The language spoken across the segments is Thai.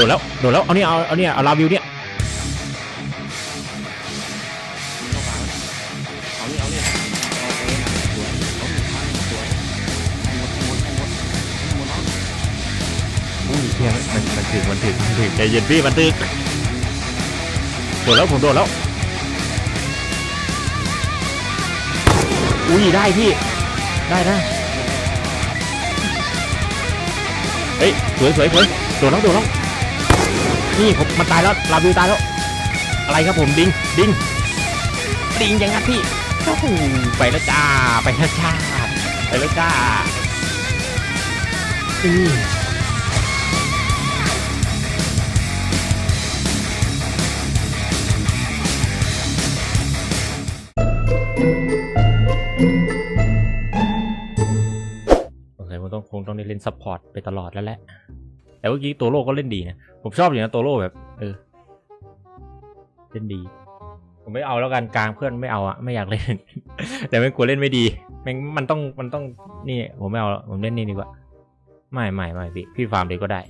ดนแล้วโดนแล้วเอาเนี่ยเอาเอาเนี่ยเอาลาวิวเนี่ยเอาเนี่ยเอาหนึ่ยให้หมดดให้หมดนาะอุ้ยเฮียมันมันถึงมันถึงมันถึงใจเย็นพี่มันถึงโดนแล้วผมโดนแล้วอุ้ยได้พี่ได้นะเฮ้ยสวยสวยสวยโดนแล้วโดนแล้ว นี่ผมมันตายแล้วลาวิวตายแล้ว อะไรครับผมดิงดิงดิงยังไงพี่โอ้โหไปแล้วจ้าไปแล้วจ้าไปแล้วจ้าอือโอเคผมต้องคงต้องได้เล่นซัพพอร์ตไปตลอดแล้วแหละ แต่เมื่อกี้ตัวโลก็เล่นดีนะ ผมชอบอยู่นะตัวโลแบบ เออ เล่นดี ผมไม่เอาแล้วกันกลางเพื่อนไม่เอาอะไม่อยากเล่น แต่ไม่กลัวเล่นไม่ดีแม่งมันต้องมันต้องนี่ ผมไม่เอาแล้วผมเล่นนี่ดีกว่า ไม่ไม่ไม่พี่พี่ฟาร์มเลยก็ได้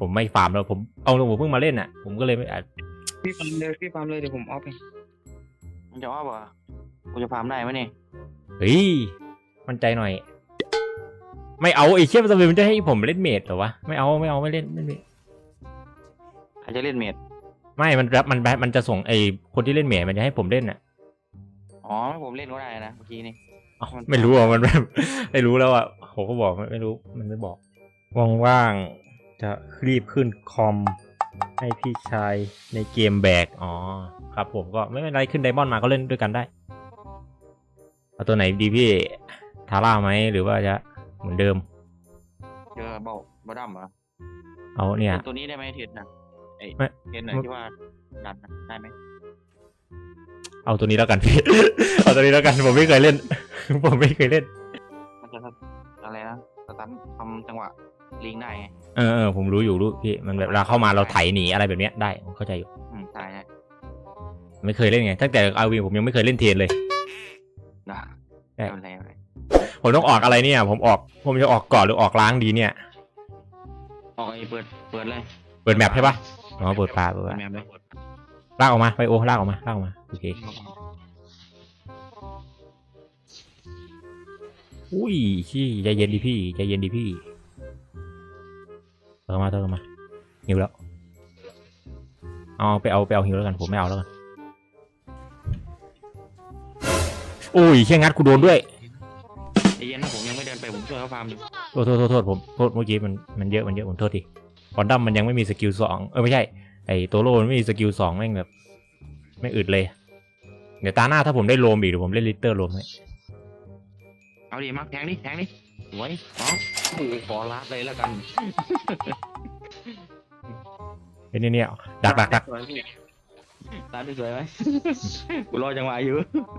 ผมไม่ฟาร์มแล้วผมเอาลงผมเพิ่งมาเล่นอะผมก็เลยไม่อาจพี่ฟาร์มเลยพี่ฟาร์มเลยเดี๋ยวผมออฟเองมันจะออฟเหรอกูจะฟาร์มได้ไหมเนี่ยเฮ้ย มั่นใจหน่อย ไม่เอาไอ้เชี่ยมันจะเป็นมันจะให้ผมเล่นเมดเหรอวะไม่เอาไม่เอาไม่เล่นไม่เล่นใครจะเล่นเมดไม่มันรับมันแบบมันจะส่งไอ้คนที่เล่นเมดมันจะให้ผมเล่นอะอ๋อให้ผมเล่นก็ได้นะเมื่อกี้นี่เอ้าไม่รู้อะมันแบบไม่รู้แล้วอะผมก็บอกไม่ไม่รู้มันไม่บอกว่างๆจะรีบขึ้นคอมให้พี่ชายในเกมแบกอ๋อครับ ผมก็ไม่เป็นไรขึ้นไดมอนด์มาก็เล่นด้วยกันได้เอาตัวไหนดีพี่ทาร่าไหมหรือว่าจะ เหมือนเดิม เจอเบาเบาดัมเหรอเอาเนี่ย ตัวนี้ได้ไหมเทียนนะเอ้ยไม่ เทียนไหนที่ว่าดันนะได้ไหมเอาตัวนี้แล้วกันพี่ เอาตัวนี้แล้วกันผมไม่เคยเล่น ผมไม่เคยเล่น มันจะอะไรนะสตันทำจังหวะลิงได้ไงเออเออผมรู้อยู่รู้พี่มันแบบเวลาเข้ามาเราไถหนีอะไรแบบเนี้ยได้ผมเข้าใจอยู่อืมตายฮะไม่เคยเล่นไงตั้งแต่อาวีผมยังไม่เคยเล่นเทรนเลยด่าใช่เอาอะไรเอาอะไร ผมต้องออกอะไรเนี่ย ผมออก ผมจะออกก่อนหรือออกล้างดีเนี่ย ออกไอ้เปิด เปิดเลยเปิดแมปใช่ปะอ๋อเปิดปลาเปิดเปิปดลาแมปเลยลากออกมาไปโอลากออกมาลากออกมาโอเคอุ้ยชี่ใจเย็นดิพี่ใจเย็นดิพี่เติมมาเติมมาหิวแล้วเอาไปเอาไปเอาหิวแล้วกันผมไม่เอาแล้วกันอุ้ยแค่งัดกูโดนด้วย ใจเย็นนะผมยังไม่เดินไปผมช่วยเขาฟาร์มอยู่โทษโทษโทษโทษผมโทษเมื่อกี้มันมันเยอะมันเยอะผมโทษทีคอนดัมมันยังไม่มีสกิลสองเออไม่ใช่ไอโตโร่มันไม่มีสกิลสองแม่งแบบไม่อึดเลย เดี๋ยวตาหน้าถ้าผมได้โลมอีกเดี๋ยวผมเล่นลิตเตอร์โลมให้เอาดิมักแทงดิแทงดิสวยน้องโอ้โหขอลาดเลยแล้วกันเฮ้ยเนี่ยเนี่ยดักดักดัก สวยพี่ ลาดได้สวยไหม กูรอจังหวะอยู่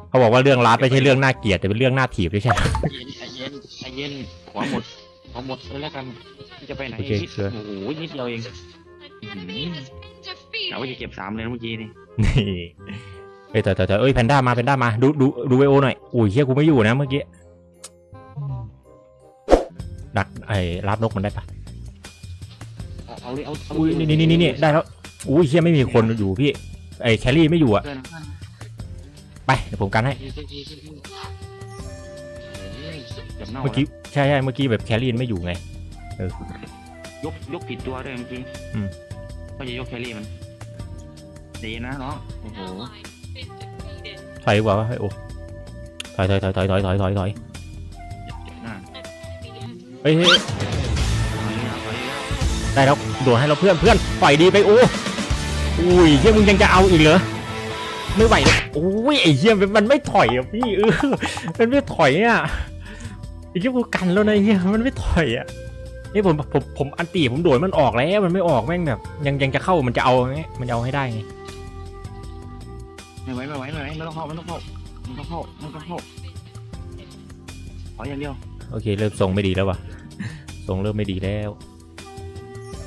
เขาบอกว่าเรื่องรัดไม่ใช่เรื่องน่าเกลียดแต่เป็นเรื่องน่าถีบไม่ใช่เย็นใจเย็นใจเย็นขอหมดขอหมดเลยแล้วกันจะไปไหนโอเคนิดเชิญโอ้โหนิดเดียวเองเราว่าจะเก็บสามเลยนะเมื่อกี้นี่นี่เอ้ยแต่แต่แต่เอ้ยแพนด้ามาแพนด้ามาดูดูดูไวโอหน่อยอุ้ยเฮียกูไม่อยู่นะเมื่อกี้ดักไอ้รับนกมันได้ปะเอาเอาเลยเอาเอาอุ้ยนี่นี่นี่นี่ได้แล้วอุ้ยเฮียไม่มีคนอยู่พี่ ไอ้แครี่ไม่อยู่อะเพื่อนเพื่อนไปเดี๋ยวผมกันให้เพื่อนเพื่อนเพื่อนเพื่อนเกือบเน่าเมื่อกี้ใช่ใช่เมื่อกี้แบบแครี่ไม่อยู่ไง ยกยกผิดตัวด้วยเมื่อกี้อืม ก็จะยกแครี่มันดีนะน้องโอ้โหถอยดีกว่าวะเฮ้ยโอ้ถอยถอยถอยถอยถอยถอยถอยถอยเจ็บหน้าเฮ้ยเฮ้ยเอาเลยเอาเลยเอาได้แล้วโดนให้เราเพื่อนเพื่อนปล่อยดีไปโอ้ อุ้ยเฮียมึงยังจะเอาอีกเหรอไม่ไหวแล้วโอ้ยไอ้เฮียมันมันไม่ถอยอะพี่เออมันไม่ถอยอะไอ้เฮียกูกันแล้วนะไอ้เฮียมันไม่ถอยอะนี่ผมผมผมอันตีผมโดดมันออกแล้วมันไม่ออกแม่งแบบ ยังยังจะเข้ามันจะเอาไงมันจะเอาให้ได้ไงไม่ไหวไม่ไหวไม่ไหวไม่ต้องเข้าไม่ต้องเข้าไม่ต้องเข้าไม่ต้องเข้าขออย่างเดียวโอเคเริ่มทรงไม่ดีแล้ววะทรงเริ่มไม่ดีแล้ว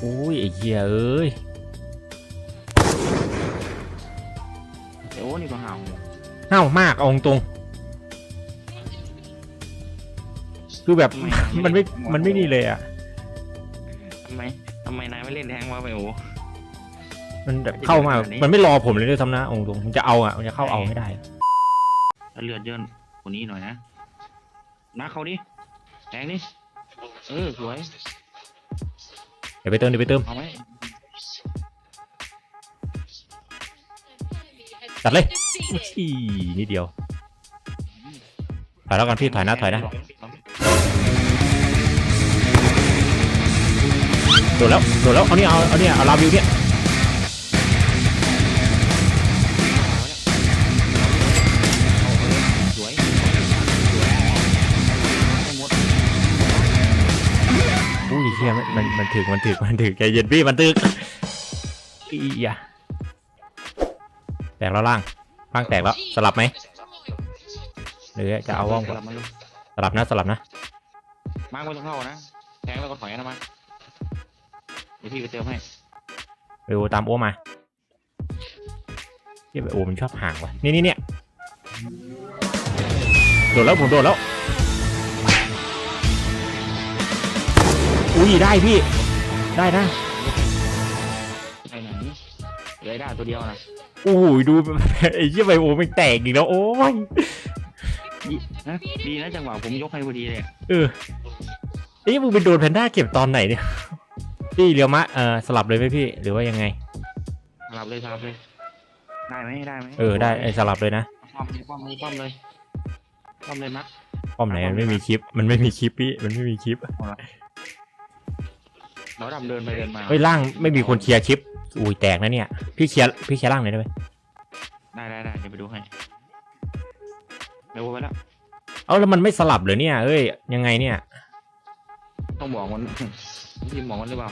อุ้ยไอ้เฮียเอ้ย เดี๋ยวโอ้นี่ก็ห่าวห้าวมากเอาตรงๆคือแบบมันไม่มันไม่นี่เลยอะทำไมทำไมนายไม่เล่นแทงวะไปโอ้มันแบบเข้ามา มันไม่รอผมเลยด้วยซ้ำนะองค์ตรงมันจะเอาอะ มันจะเข้าเอาไม่ได้ถ้าเลือดเยินคนนี้หน่อยนะนักเขาดิแทงดิเออสวย เดี๋ยวไปเติมเดี๋ยวไปเติมเอาไหม ตัดเลยอีนิดเดียว ถอยแล้วกันพี่ถอยนะถอยนะโดดแล้วโดดแล้วเอาเนี่ยเอาเอาเนี่ยเอาลาวิวเนี่ยสวยสวยให้หมดอุ้ยเฮียมันมันมันถึกมันถึกมันถึกใจเย็นพี่มันถึกอียะแต กแล้วล่างล่างแตกแล้วสลับไหมหรือจะเอาว่องกลับมาเลยสลับนะสลับนะมาร์คไม่ต้องเข้านะแทงแล้วก็ถอยนะมาเดี๋ยวพี่ไปเติมให้ไปโอตามโอมาเฮียไปโอมันชอบห่างว่ะนี่นี่เนี่ยโดดแล้วผมโดดแล้วอุ้ยได้พี่ได้นะไอ้ไหนเลยได้ตัวเดียวนะ โอ้ยดูไอ้เหี้ยไปโอมันแตกอีกแล้วโอ้ยดีนะดีนะจังหวะผมยกให้พอดีเลยเออเอ้ยมึงไปโดนแพนด้าเก็บตอนไหนเนี่ยพี่เรียวมะเออสลับเลยไหมพี่ หรือว่ายังไง สลับเลยสลับเลย ได้ไหมได้ไหมเออได้ไอ้สลับเลยนะป้อมเลยป้อมเลยป้อมเลยป้อมเลยมักป้อมไหนมันไม่มีคลิป มันไม่มีคลิปพี่มันไม่มีคลิป เราดำเดินไปเดินมา เฮ้ยล่างไม่มีคนเคลียร์คลิปอุ้ยแตกนะเนี่ย พี่เคลียร์พี่เคลียร์ล่างหน่อยได้ไหมได้ได้ได้เดี๋ยวไปดูให้เร็วไปแล้วเอาแล้วมันไม่สลับเลยเนี่ยเอ้ยยังไงเนี่ย ต้องบอกมันทีมบอกมันหรือเปล่า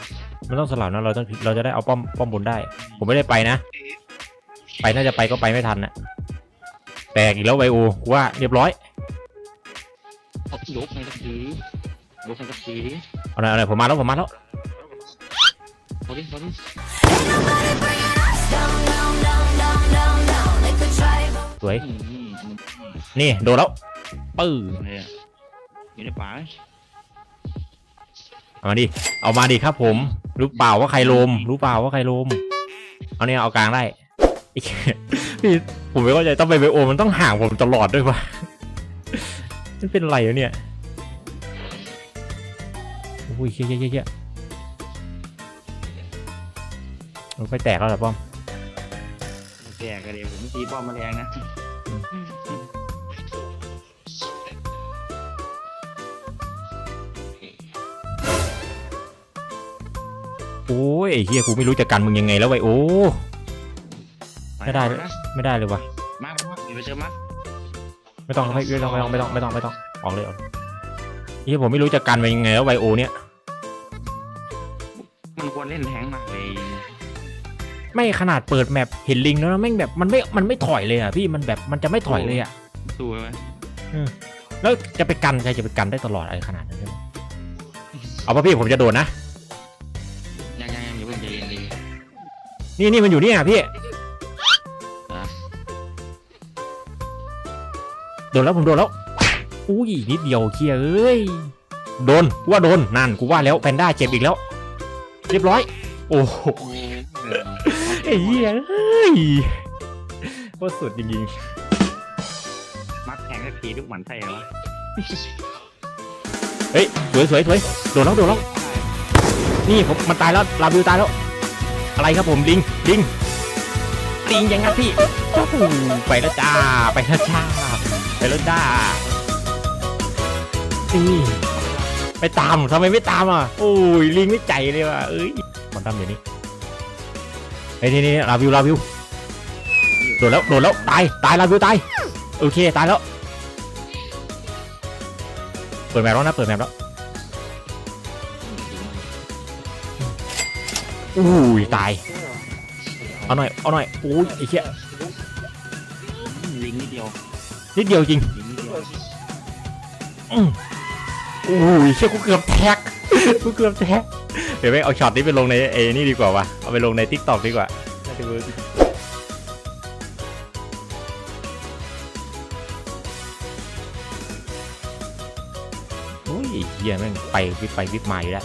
มันต้องสลับนะเราต้องเราจะได้เอาป้อมป้อมบนได้ ผมไม่ได้ไปนะ ไปน่าจะไปก็ไปไม่ทันนะแตกอีกแล้วไบโอกูว่าเรียบร้อยเอายกในตะกี้ยกในตะกี้ดิเอาหน่อยเอาหน่อยผมมาแล้วผมมาแล้วเอาดิเอาดิสวยอืมอืมอืมนี่ โดนแล้ว ปื้อเลยอะอยู่ในป่าไหมเอามาดิ เอามาดิครับผม รู้เปล่าว่าใครลม รู้เปล่าว่าใครลม เอาเนี่ยเอากลางได้ไอ้เหี้ยพี่ผมไม่เข้าใจต้องไปไบโอมันต้องห่างผมตลอดด้วยวะมันเป็นอะไรวะเนี่ยอุ้ยเชี่ยเชี่ย มันไปแตกแล้วเหรอป้อมแกกันเดี๋ยวผมตีป้อมมาแรงนะโอ้ยไอ้เฮียกูไม่รู้จะกันมึงยังไงแล้วไบโอไม่ได้นะไม่ได้เลยวะมาร์คมาร์คเดี๋ยวไปเจอมาร์คไม่ต้องไม่ต้องไม่ต้องไม่ต้องไม่ต้องไม่ต้องออกเลยออกเลยเฮียผมไม่รู้จะกันมันยังไงแล้วไบโอเนี่ยมันควรเล่นแทงมากเลย ไม่ขนาดเปิดแมปเห็นลิงแล้วนะแม่งแบบมันไม่มันไม่ถอยเลยอะพี่มันแบบมันจะไม่ถอยเลยอะสู้ไหมแล้วจะไปกันใครจะไปกันได้ตลอดอะไรขนาดนั้นใช่ไหมเอาป่ะพี่ผมจะโดนนะยังยังยังอย่าเพิ่งใจเย็นดีนี่นี่มันอยู่เนี่ยพี่อะโดนแล้วผมโดนแล้วอุ้ยนิดเดียวเคลียร์เอ้ยโดนกูว่าโดนนั่นกูว่าแล้วแพนด้าเจ็บอีกแล้ว เรียบร้อย โอ้โหไอ้ เหี้ยเอ้ยโคตรสุดจริงมัดแทงสักทีทุกหมันใส่เหรอวะๆ เฮ้ยสวยสวยสวยโดนแล้วโดนแล้วนี่ผมมันตายแล้วลาบิวตายแล้ว อะไรครับผมลิงลิงลิงยังไงพี่โอ้โหไปแล้วจ้าไปแล้วจ้าไปแล้วจ้านี่ไปตามทำไมไม่ตามอะโอ้ยลิงไม่ใจเลยว่ะเอ้ยมันทำอย่างนี้เฮ้ยนี่นี่ลาบิวลาบิวโดนแล้วโดนแล้วตายตายลาบิวตายโอเคตายแล้วเปิดแมปแล้วนะเปิดแมปแล้วอุ้ยตายเอาหน่อยเอาหน่อยอุ้ยไอ้เหี้ยลิงนิดเดียวนิดเดียวจริงลิงนิดเดียวอืมอุ้ยเชี่ยกูเกือบแท็กกูเกือบแท็ก เดี๋ยวไปเอาช็อตนี้ไปลงในเอนี่ดีกว่าวะเอาไปลงในทิกตอกดีกว่าน่าจะเวิร์กอุ้ยเฮียแม่งไปวิบไปวิบมาอยู่แล้ว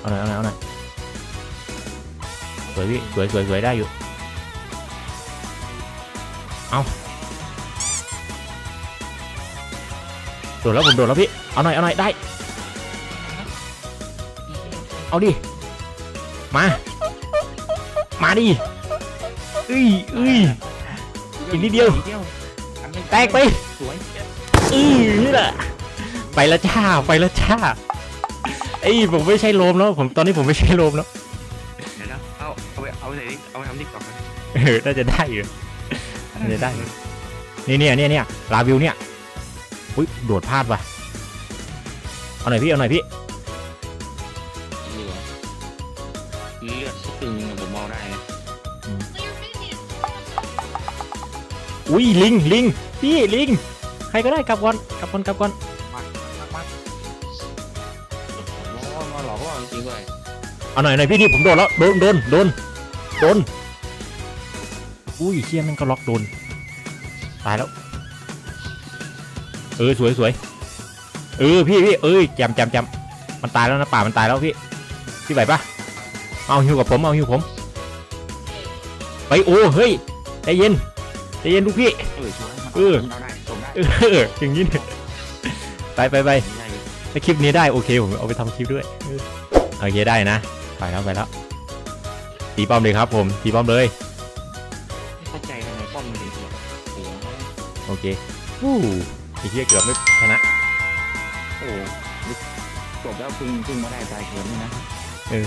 เอาหน่อยเอาหน่อยเอาหน่อยสวยพี่สวยสวยสวยได้อยู่ เอา ดดแล้วผมโดดแล้วพี่ เอาหน่อยเอาหน่อยได้ เอาดิ มา มาดิเอ้ยเอ้ยอีกนิดเดียวนิดเดียวอันนี้แตกไปสวยอือนี่แหละ ไปและจ้า ไปและจ้าไอ้ยผมไม่ใช่โลมแล้ว ผมตอนนี้ผมไม่ใช่โลมแล้วเดี๋ยวนะเอาเอาไปเอาไปไหนดิเอาไปทำที่กล่องนะเออน่าจะได้อยู่น่าจะได้อยู่นี่เนี่ยเนี่ยเนี่ยลาวิวเนี่ย อุ้ยโดดพลาดว่ะเอาหน่อยพี่เอาหน่อยพี่เหลือเลือดสักตึงหนึ่งอะผมมองได้นะอุ้ยลิงลิงพี่ลิงใครก็ได้กลับก่อนกลับก่อนกลับก่อนมามามาโอ้มาหลอกว่าจริงๆเลยเอาหน่อยหน่อยพี่นี่ผมโดนแล้วโดนโดนโดนโดนอุ้ยเชี่ยแมันก็ล็อกโดนตายแล้ว เออสวยสวยเออพี่พี่เอ้ยจำจำจำมันตายแล้วนะป่ามันตายแล้วพี่พี่ไหวปะเอาหิวกับผมเอาหิวผมไปโอ้เฮ้ยใจเย็นใจเย็นลูกพี่เออช่วยเออเราได้ส่งได้เอออย่างนี้เนี่ยไปไปไปได้เลยถ้าคลิปนี้ได้โอเคผมเอาไปทำคลิปด้วยเออโอเคได้นะไปแล้วไปแล้วตีป้อมเลยครับผมตีป้อมเลยไม่เข้าใจทำไมป้อมมันถึงสวยโอ้โหโอเควู้ ไอ้เหี้ยเกือบไม่ชนะ โอ้จบแล้วพึ่งพึ่งมาได้ใจเกินนี่นะ เออ